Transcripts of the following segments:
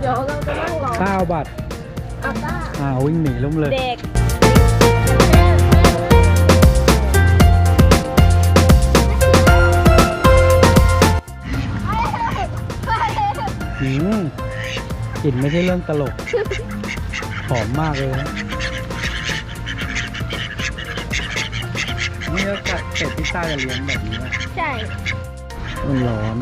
เดี๋ยวเราจะนั่งรอเก้าบาทอ่าวิ่งหนีล้มเลย เด็กหืมกลิ่นไม่ใช่เรื่องตลก หอมมากเลยนะนี่ก็กัดเป็ดพิซซ่าจะเลี้ยงแบบนี้ใช่ มันร้อน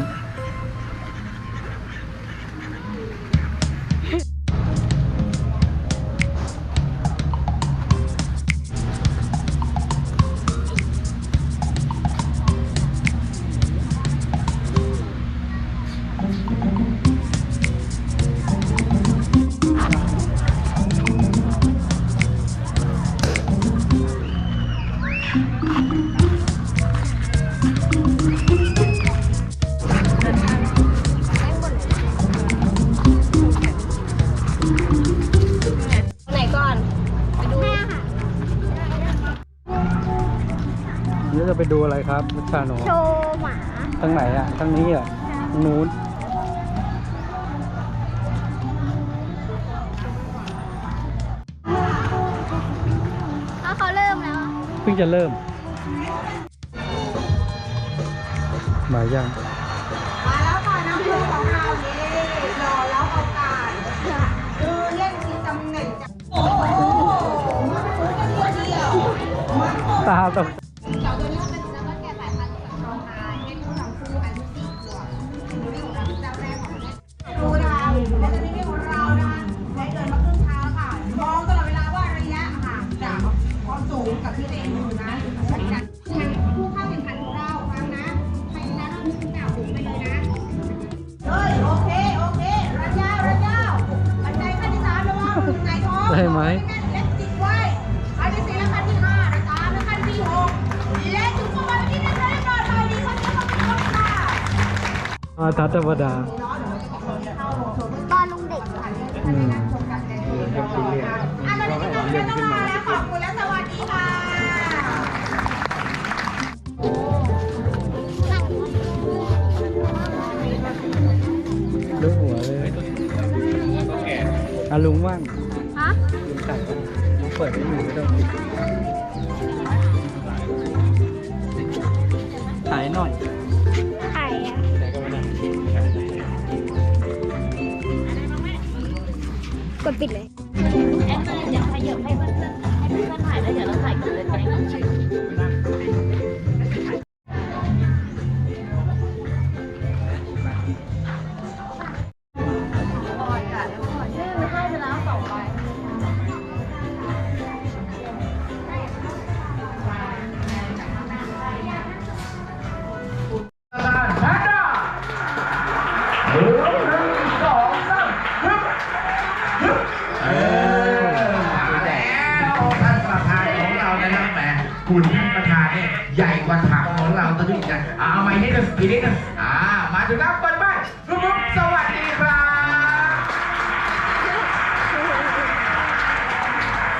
ครับลูกชาโนโชว์หมาทางไหนอะทางนี้เหรอทางนู้นถ้าเขาเริ่มแล้ว เพิ่งจะเริ่ม มายังมาแล้วค่ะน้ำพึ่งของเรานี่รอแล้วโอกาสคือเล่นมีตำแหน่งจากโอ้โหมาตัวเดียวมาตาตก ไหนท้องได้ไหมเล็กติดไว้ขั้นที่สี่และขั้นที่ห้าและตามและขั้นที่หกและถึงประมาณที่นั่นเลยก่อนไปดีคนที่เขาเป็นคนค่ะมาทัดธรรมดาตอนลุงเด็กค่ะอืมอะตอนนี้น้องเพื่อนต้องมาแล้วขอบคุณและสวัสดีค่ะลูกหัวเลยอาลุงว่าง ดปิดเลยแอนเดี๋ยวขยับให้เพื่อนๆให้เพื่อนๆถ่ายแล้วเดี๋ยวเราถ่ายกันเลยไหม นึงอีกนิดนึงอ่ามาถึงแล้วเปิดบ้านปุ๊บปุ๊บสวัสดีครับ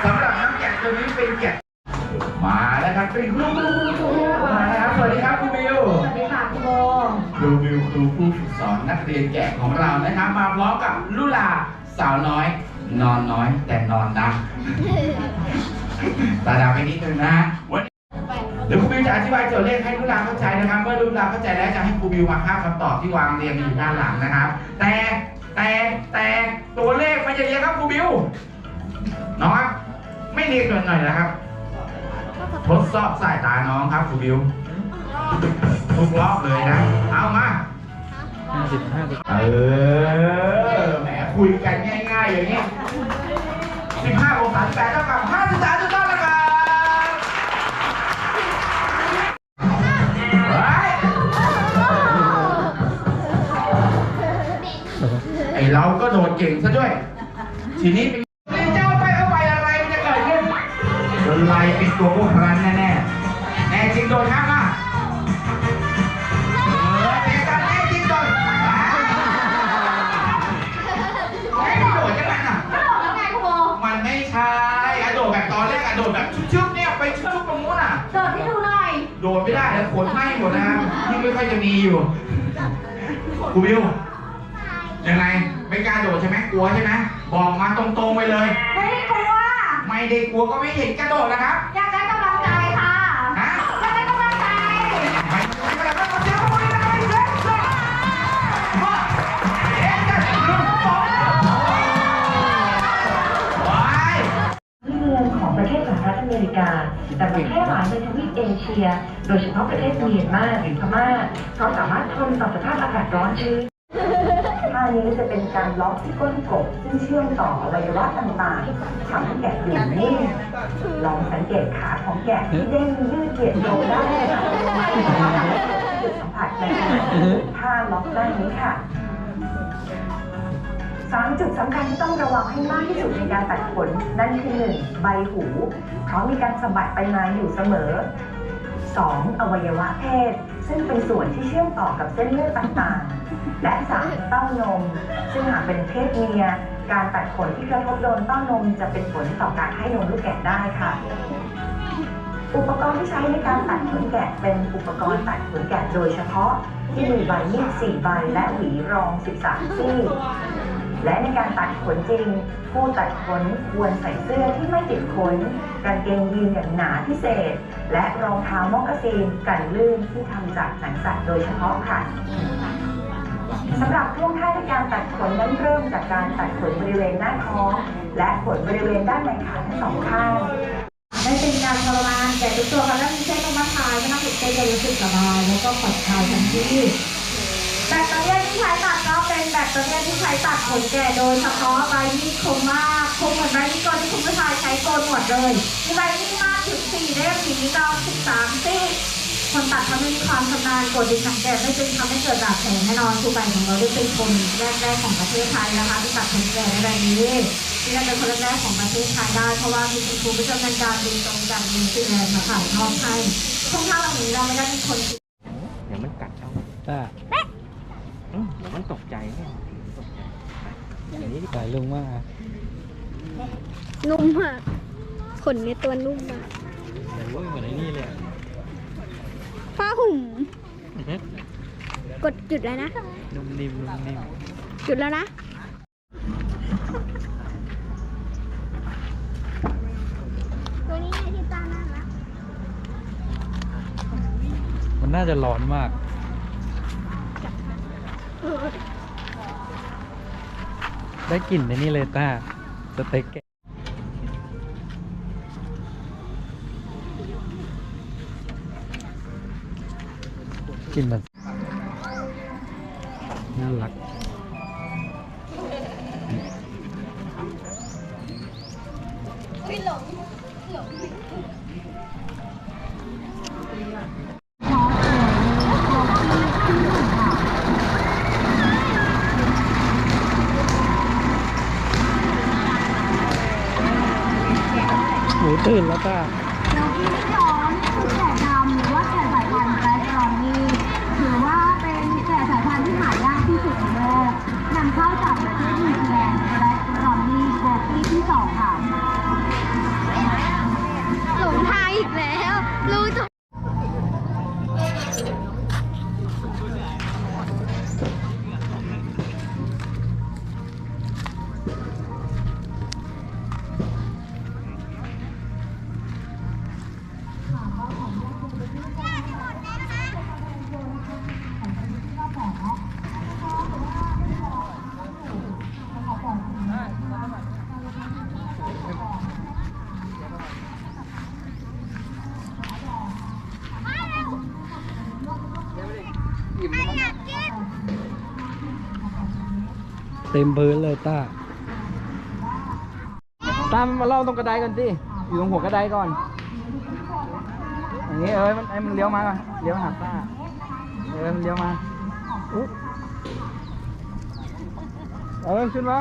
สำหรับน้ำแกะตัวนี้เป็นแกะมาแล้วครับเป็นครูมาแล้วครับสวัสดีครับคุณบิวสวัสดีค่ะคุณโบครูบิวครูผู้ฝึกสอนนักเรียนแกะของเรานะครับ มาพร้อมกับลุลาสาวน้อย นอนน้อยแต่นอนนะตาดาไปนิดนึงนะวัน เดี๋ยวครูบิวจะอธิบายตัวเลขให้ลุลานเข้าใจนะครับ เมื่อลุลานเข้าใจแล้วจะให้ครูบิวมาคาบคำตอบที่วางเรียงอยู่ด้านหลังนะครับ แต่แต่แต่ตัวเลขมันจะเรียงครับครูบิวน้องครับไม่เรียงหน่อยหน่อยนะครับทดสอบสายตาน้องครับครูบิวทุกรอบเลยนะ เอามาห้าสิบห้าสิบเออแหมคุยกันง่ายๆอย่างนี้15องศาแปดเท่ากับ53จุดต้องนะค เราก็โดดเก่งซะด้วย ทีนี้เป็นเจ้าไปเข้าไปอะไรมันจะเกิดขึ้นโดนไล่เป็นตัวพวกนั้นแน่ๆแน่จริงโดนห้ามอะเออเจอกันแน่จริงโดนอ่าไม่ได้โดดยังไงน่ะแล้วไงคุณโบมันไม่ใช่อะโดดแบบตอนแรกอะโดดแบบชึบๆเนี่ยไปชึบตรงนู้นอะเดินให้ดูหน่อยโดดไม่ได้แล้วขนไหม้หมดนะครับที่ไม่ค่อยจะมีอยู่ครูบิวยังไง ไม่กล้าโดดใช่ไหมกลัวใช่ไหมบอกมาตรงๆไปเลย ไม่ได้กลัว ไม่ได้กลัวก็ไม่เห็นกระโดดนะครับอยากได้กำลังใจค่ะฮะอยากได้กำลังใจไม่ได้กระโดดก็เสียงปรบมือให้เลยเฮ้ยมาเอ๊ะจะหนึ่งสองว้ายที่เมืองของประเทศสหรัฐอเมริกา แต่ประเทศหลายในทวีปเอเชีย โดยเฉพาะประเทศเมียนมาหรือพม่าเพราะสามารถทนต่อสภาพอากาศร้อนชื้นท่านี้จะเป็น การล็อกที่ก้นกบซึ่งเชื่อมต่ออวัยวะต่างๆทำให้แกะอยู่นิ่งลองสังเกตขาของแกะที่เด้งยืดเหยียดโยงได้ค่ะจุดสัมผัสในท่าล็อกด้านนี้ค่ะสามจุดสำคัญที่ต้องระวังให้มากที่สุดในการตัดขนนั่นคือหนึ่งใบหูเพราะมีการสะบัดไปมาอยู่เสมอ 2. อวัยวะเพศ ซึ่งเป็นส่วนที่เชื่อมต่อกับเส้นเลือดต่างๆ และ 3. เต้านม ซึ่งหากเป็นเพศเมีย การตัดขนที่กระทบโดนเต้านมจะเป็นผลต่อการให้นมลูกแกะได้ค่ะ อุปกรณ์ที่ใช้ในการตัดขนแกะเป็นอุปกรณ์ตัดขนแกะโดยเฉพาะ ที่มีใบมีด4ใบและหวีรอง 13ซี่ และในการตัดขนจริง ผู้ตัดขนควรใส่เสื้อที่ไม่ติดขนกางเกงยีนอย่างหนาพิเศษ และรองเท้ามอกาซีนกันลื่นที่ทำจากหนังสัตว์โดยเฉพาะค่ะสำหรับท่วงท่าในการตัดขนนั้นเริ่มจากการตัดขนบริเวณหน้าท้อง และขนบริเวณด้านในขาทั้งสองข้างไม่เป็นการทรมานแต่ทุกตัวเขาแล้วมีเส้นลงมาทายไม่ต้องติดเส้นจะรู้สึกสบายแล้วก็ผ่อนคลายทันทีแบตเตอรี่ที่ใช้ตัดก็ เป็นแบตเตอรี่ที่ใช้ตัดขนแก่โดยเฉพาะใบมีดคมมากคมเหมือนใบมีดโกนที่คุณผู้ชายใช้โกนหมดเลยมีใบมีดมากถึงสี่เล่มสีนี้ก็สิบสามซี่คนตัดถ้าไม่มีความชำนาญกดดินสังแกะไม่เป็นทำให้เกิดบาดแผลแน่นอนคือใบของเราได้เป็นคนแรกๆของประเทศไทยนะคะที่ตัดขนแก่ในแบบนี้ที่ได้เป็นคนแรกๆของประเทศไทยได้ เพราะว่ามีคุณครูผู้ชำนาญการดูตรงจากนิวซีแลนด์มาถ่ายทอดให้ช่วงท่าวันนี้เราไม่ได้เป็นคนเดี๋ยวมันกัดเอา ต้าอืมเดี๋ยวมันตกใจเนี่ยตกใจอย่างนี้ดีกว่า สายลุงมากอะนุ่มมากขนในตัวนุ่มมากโอ้ยเหมือนไอ้นี่เลยอะผ้าห่มกดจุดแล้วนะ นุ่มนิ่มนุ่มนิ่มจุดแล้วนะ ตัวนี้ไงที่ตาน่ารักมันน่าจะร้อนมาก ได้กลิ่นในนี่เลยต้าสเต็กแกะกลิ่นมันน่ารัก หมูตื่นแล้วต้าน้องที่สองคือแกะดำหรือว่าแกะสายพันธุ์แบล็คบราวนี่ถือว่าเป็นแกะสายพันธุ์ที่หายากที่สุดในโลกนำเข้าจากประเทศนิวซีแลนด์แบล็คบราวนี่โบกี้ที่สองค่ะ หลงทางอีกแล้ว รู้จัก เต็มพื้นเลยต้า ตามมาเล่าตรงกระไดกันสิ อยู่ตรงหัวกระไดก่อน อย่างนี้เอ้ยมันไอ้มันเลี้ยวมาก่อนเลี้ยวมาหาต้าเออมันเลี้ยวมาอุ๊ยเออขึ้นมา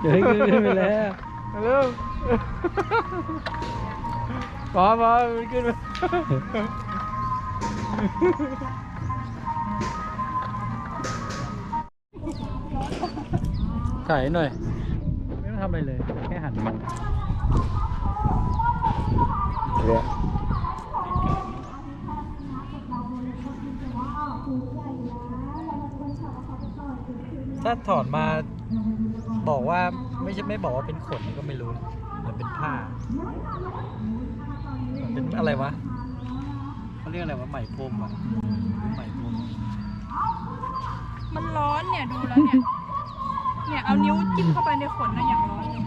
เดี๋ยวขึ้นไปแล้ว เร็วพอพอมันขึ้นไป ถ่ายหน่อย ไม่ต้องทำอะไรเลย แค่หันมาถ้าถอนมาบอกว่าไม่ใช่ไม่บอกว่าเป็นขนก็ไม่รู้นะเหมือนเป็นผ้าเหมือนเป็นอะไรวะเขาเรียกอะไรวะไหมพรมอะเป็นไหมพรมมันร้อนเนี่ย ดูแล้วเนี่ย เนี่ยเอานิ้วจิ้มเข้าไปในขนนะอย่างร้อนเลย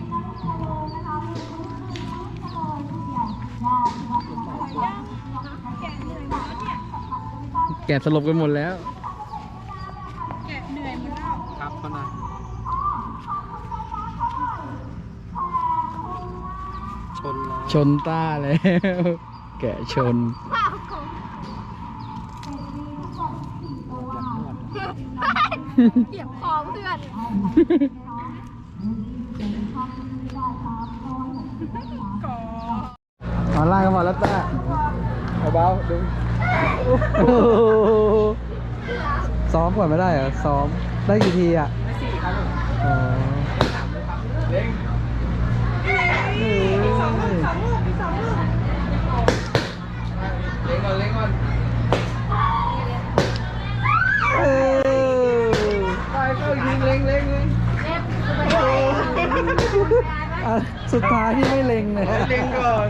แกะเหนื่อยหมดแล้วเนี่ยแกะสลบกันหมดแล้ว แกะเหนื่อยหมดแล้วครับเขานะชนชนต้าแล้ว แกะชนเห ยียบคอเพื่อนก่อเอาล่างกันหมดแล้วต้าเบาๆดึงซ้อมก่อนไม่ได้เหรอซ้อมได้กี่ทีอะอ๋อเล่งส สุดท้ายที่ไม่เล็งเลย เล็งก่อน